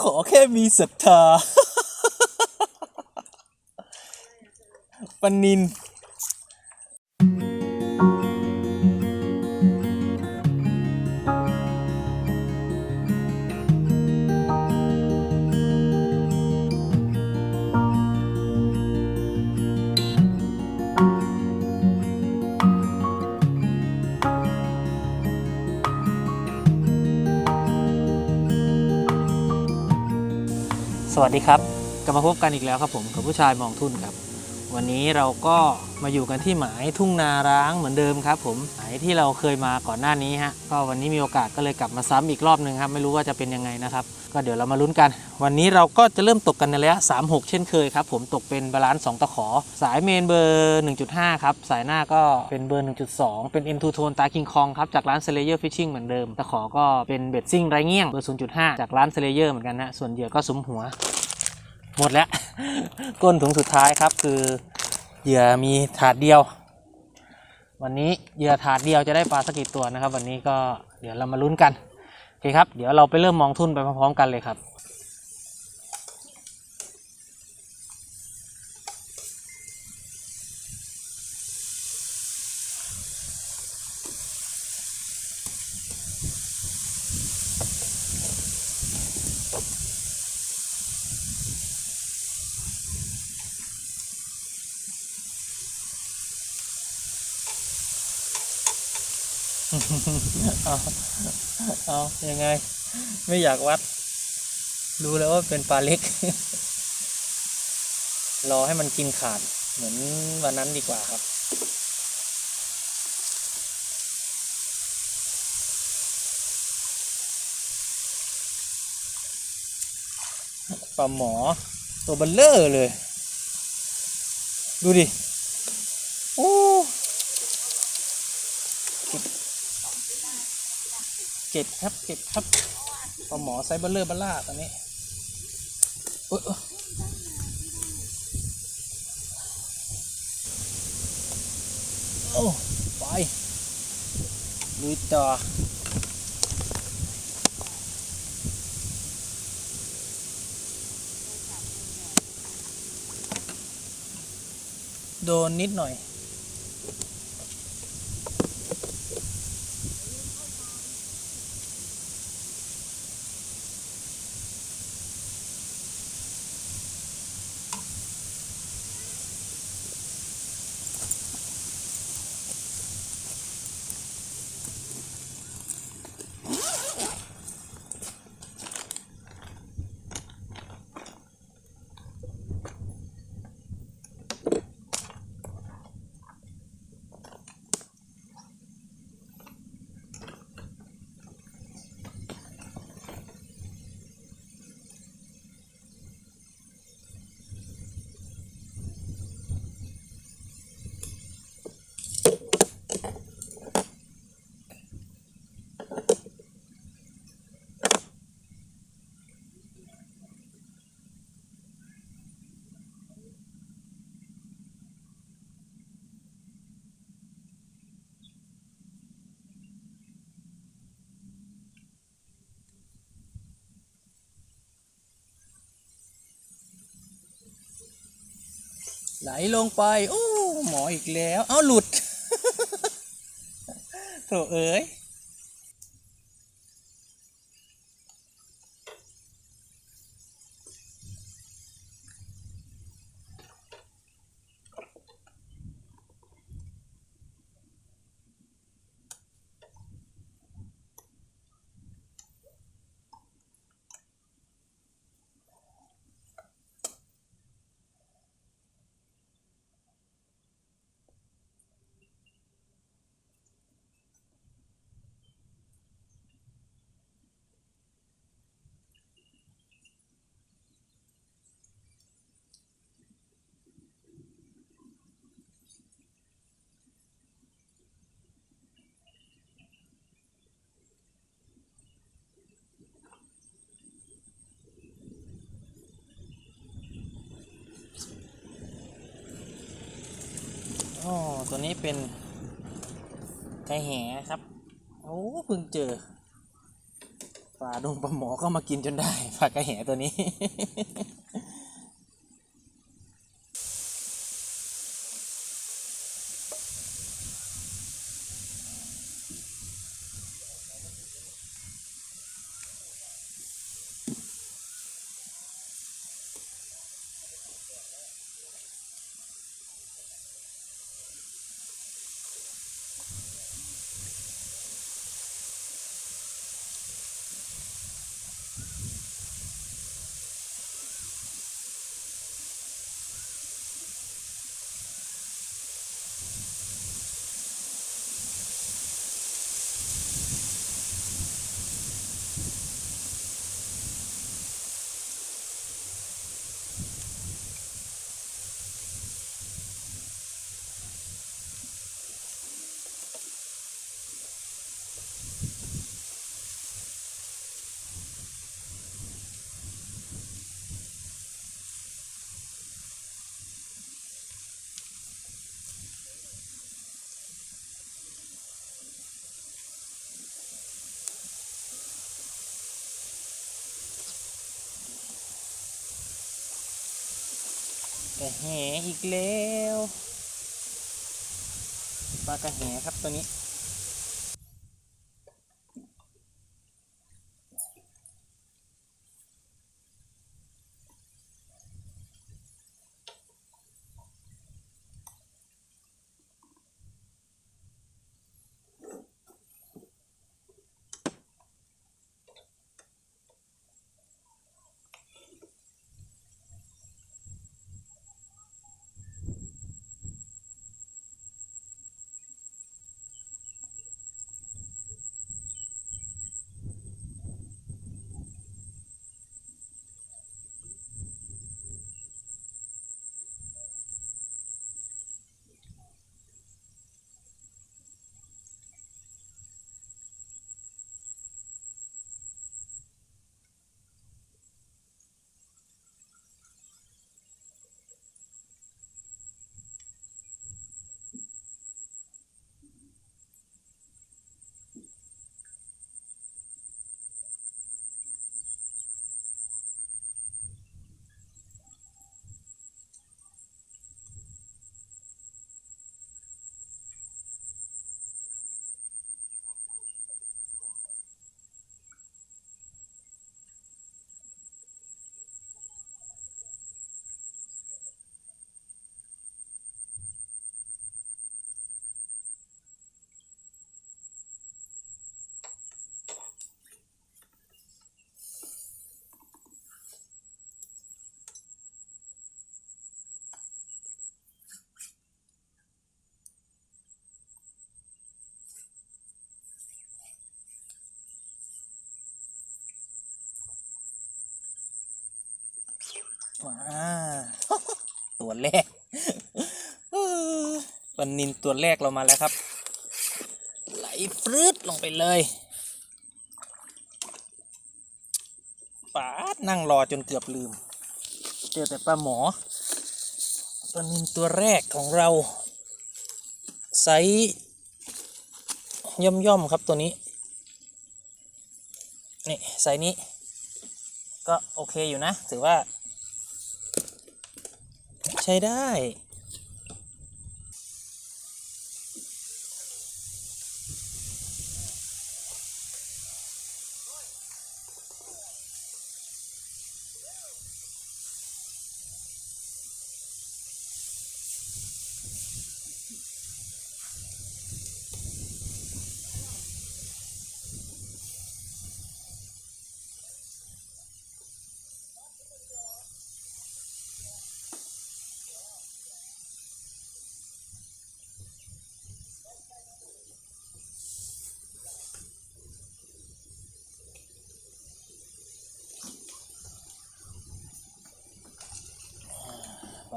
ขอแค่มีศรัทธาปนิน สวัสดีครับ กลับมาพบกันอีกแล้วครับผมกับผู้ชายมองทุ่นครับ วันนี้เราก็มาอยู่กันที่หมายทุ่งนาร้างเหมือนเดิมครับ ผมหมายที่เราเคยมาก่อนหน้านี้ฮะก็วันนี้มีโอกาสก็เลยกลับมาซ้ำอีกรอบหนึ่งครับ ไม่รู้ว่าจะเป็นยังไงนะครับ ก็เดี๋ยวเรามาลุ้นกัน วันนี้เราก็จะเริ่มตกกันในระยะ36 เช่นเคยครับ ผมตกเป็นบาลานซ์2ตะขอ สายเมนเบอร์ 1.5 ครับ สายหน้าก็เป็นเบอร์ 1.2 เป็น M2 Tone ตาคิงคองครับจากร้าน Slayer Fishing เหมือนเดิมตะขอก็เป็นเบ็ดซิ่งไรเงี้ยงเบอร์ 0.5 จากร้าน Slayer เหมือนกันนะส่วนเหยื่อก็สุมหัวหมดแล้ว ก้นถุงสุดท้ายครับคือ เหยื่อมีถาดเดียว วันนี้เหยื่อถาดเดียวจะได้ปลาสักกี่ตัวนะครับ วันนี้ก็เดี๋ยวเรามาลุ้นกันโอเคครับ เดี๋ยวเราไปเริ่มมองทุ่นไปพร้อมๆกันเลยครับ เอาเอายังไง ไม่อยากวัด รู้แล้วว่าเป็นปลาเล็ก รอให้มันกินขาด เหมือนวันนั้นดีกว่าครับ ปลาหมอตัวเบัลเลอร์เลย ดูดิ โอ้ เจ็ดครับเจ็ดครับปลาหมอไซเบอร์เลอร์บัลล่าตอนนี้เออยโอ้ไปลุยต่อโดนนิดหน่อย ไหลลงไปโอ้หมออีกแล้ว เอ้าหลุดโถเอ้ย อ๋อ ตัวนี้เป็นไก่แหครับ โอ้เพิ่งเจอ ปลาดงปลาหมอก็มากินจนได้ปลากระแหตัวนี้ ระแหอีกแล้วปลากระแหครับตัวนี้ มาตัวแรกปันนินตัวแรกเรามาแล้วครับ ไหลฟรืดลงไปเลยป๋าดนั่งรอจนเกือบลืม เจอแต่ปลาหมอปลานินตัวแรกของเราไซส์ย่อมย่อมๆครับตัวนี้ นี่ไซส์นี้ ก็โอเคอยู่นะ ถือว่า ใช้ได้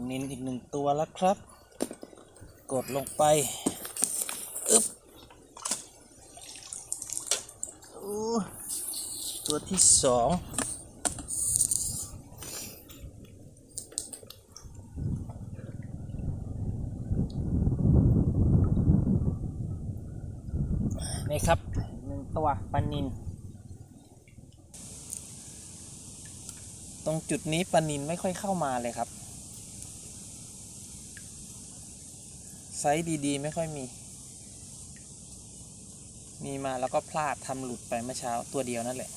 ปันนินอีกหนึ่งตัวแล้วครับ กดลงไปอึ๊บตัวที่สองนี่ครับหนึ่งตัวปันนิน ตรงจุดนี้ปลานินไม่ค่อยเข้ามาเลยครับ ไซส์ดีๆ ไม่ค่อยมี มีมาแล้วก็พลาดทำหลุดไปเมื่อเช้าตัวเดียวนั่นแหละ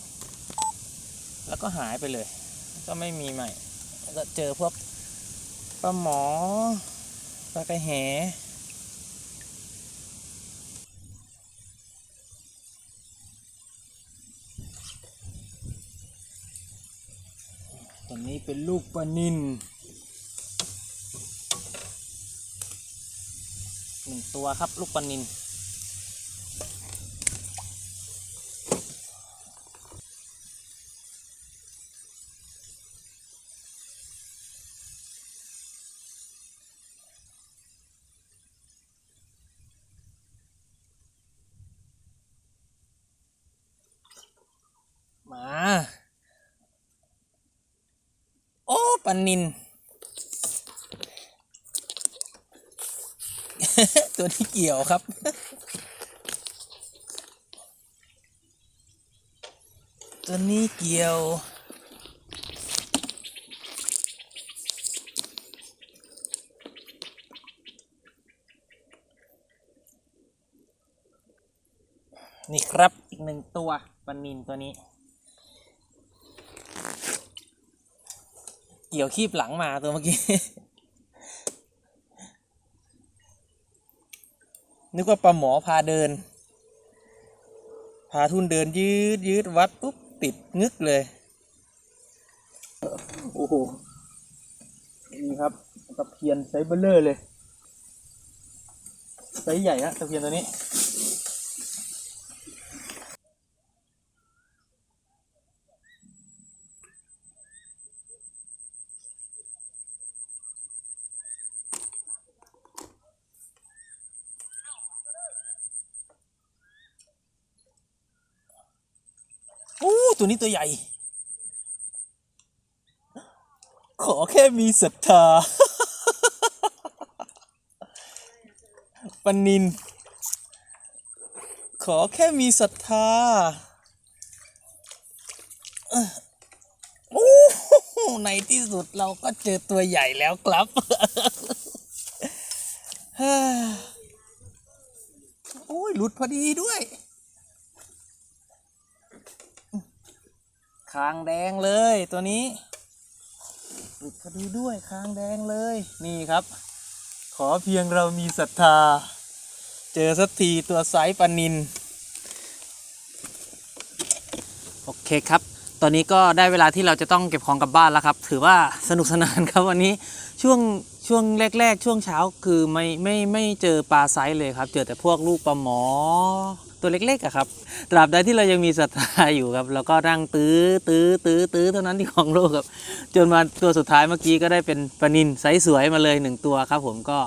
แล้วก็หายไปเลย ก็ไม่มีใหม่แล้วก็เจอพวกปลาหมอปลากระแหตัวนี้เป็นลูกปลานินหนึ่ง ตัวครับ ลูกปลานินมา โอ้ปลานิน ตัวที่เกี่ยวครับ ตัวนี้เกี่ยว นี่ครับอีกหนึ่งตัวปลานินตัวนี้ เกี่ยวคีบหลังมาตัวเมื่อกี้ นึกว่าปลาหมอพาเดิน พาทุนเดินยืดยืดวัดปุ๊บติดงึกเลย โอ้โห นี่ครับตะเพียนไซส์เบลเลอร์เลยไซใหญ่ฮะตะเพียนตัวนี้ โอ้ ตัวนี้ตัวใหญ่ ขอแค่มีศรัทธาปนิน ขอแค่มีศรัทธาโอ้ในที่สุดเราก็เจอตัวใหญ่แล้วครับโอ้ยหลุดพอดีด้วย คางแดงเลยตัวนี้หลุดพอดีด้วยคางแดงเลยนี่ครับ ขอเพียงเรามีศรัทธา เจอสักทีตัวไซส์ปานิน โอเคครับ ตอนนี้ก็ได้เวลาที่เราจะต้องเก็บของกลับบ้านแล้วครับ ถือว่าสนุกสนานครับวันนี้ช่วงช่วงแรก ๆ ช่วงเช้าคือไม่ไม่ไม่เจอปลาไซส์เลยครับ เจอแต่พวกลูกปลาหมอ ตัวเล็กๆอะครับ ตราบใดที่เรายังมีศรัทธาอยู่ครับเราก็นั่งตื้อตื้อตื้อตื้อเท่านั้นที่ของโลกครับ จนมาตัวสุดท้ายเมื่อกี้ก็ได้เป็นปลานินไซส์สวยมาเลยหนึ่งตัวครับ ผมก็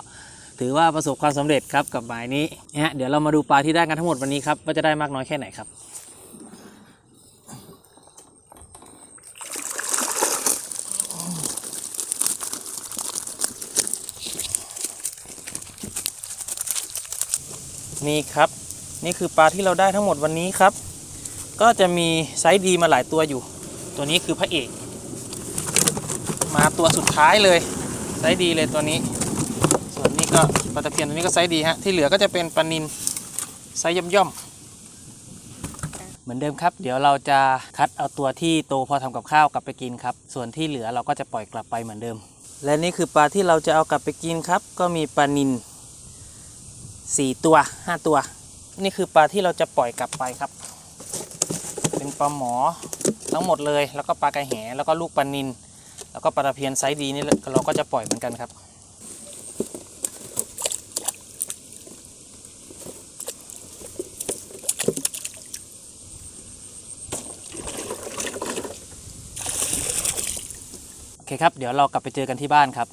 ถือว่าประสบความสำเร็จครับกับหมายนี้นะฮะเดี๋ยวเรามาดูปลาที่ได้กันทั้งหมดวันนี้ครับว่าจะได้มากน้อยแค่ไหนครับนี่ครับ นี่คือปลาที่เราได้ทั้งหมดวันนี้ครับ ก็จะมีไซส์ดีมาหลายตัวอยู่ ตัวนี้คือพระเอก มาตัวสุดท้ายเลยไซส์ดีเลยตัวนี้ ส่วนนี้ก็ปลาตะเพียนตัวนี้ก็ไซส์ดีฮะที่เหลือก็จะเป็นปลานินไซส์ย่อมๆเหมือนเดิมครับ เดี๋ยวเราจะคัดเอาตัวที่โตพอทำกับข้าวกลับไปกินครับ ส่วนที่เหลือเราก็จะปล่อยกลับไปเหมือนเดิม และนี่คือปลาที่เราจะเอากลับไปกินครับ ก็มีปลานินสี่ตัวห้าตัว นี่คือปลาที่เราจะปล่อยกลับไปครับ เป็นปลาหมอทั้งหมดเลย แล้วก็ปลากระแหแล้วก็ลูกปลานิน แล้วก็ปลาตะเพียนไซส์ดีนี่เราก็จะปล่อยเหมือนกันครับ โอเคครับ เดี๋ยวเรากลับไปเจอกันที่บ้านครับ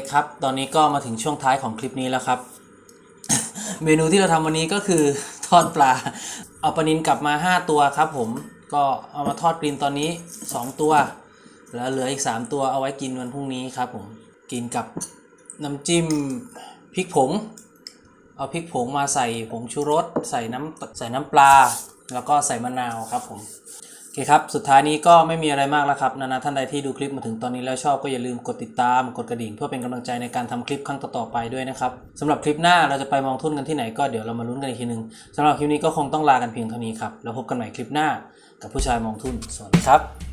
คครับ ตอนนี้ก็มาถึงช่วงท้ายของคลิปนี้แล้วครับ เมนูที่เราทำวันนี้ก็คือทอดปลา เอาปลานินกลับมา 5 ตัวครับผม ก็เอามาทอดกรีนตอนนี้ 2 ตัว แล้วเหลืออีก 3 ตัวเอาไว้กินวันพรุ่งนี้ครับผม กินกับน้ำจิ้มพริกผง เอาพริกผงมาใส่ผงชูรส ใส่น้ำใส่น้ำปลา แล้วก็ใส่มะนาวครับผม โอเคครับ สุดท้ายนี้ก็ไม่มีอะไรมากแล้วครับ นานาท่านใดที่ดูคลิปมาถึงตอนนี้แล้วชอบก็อย่าลืมกดติดตาม กดกระดิ่งเพื่อเป็นกำลังใจในการทำคลิปครั้งต่อๆไปด้วยนะครับสำหรับคลิปหน้าเราจะไปมองทุนกันที่ไหนก็เดี๋ยวเรามาลุ้นกันอีกทีนึงสำหรับคลิปนี้ก็คงต้องลากันเพียงเท่านี้ครับ แล้วพบกันใหม่คลิปหน้า กับผู้ชายมองทุน สวัสดีครับ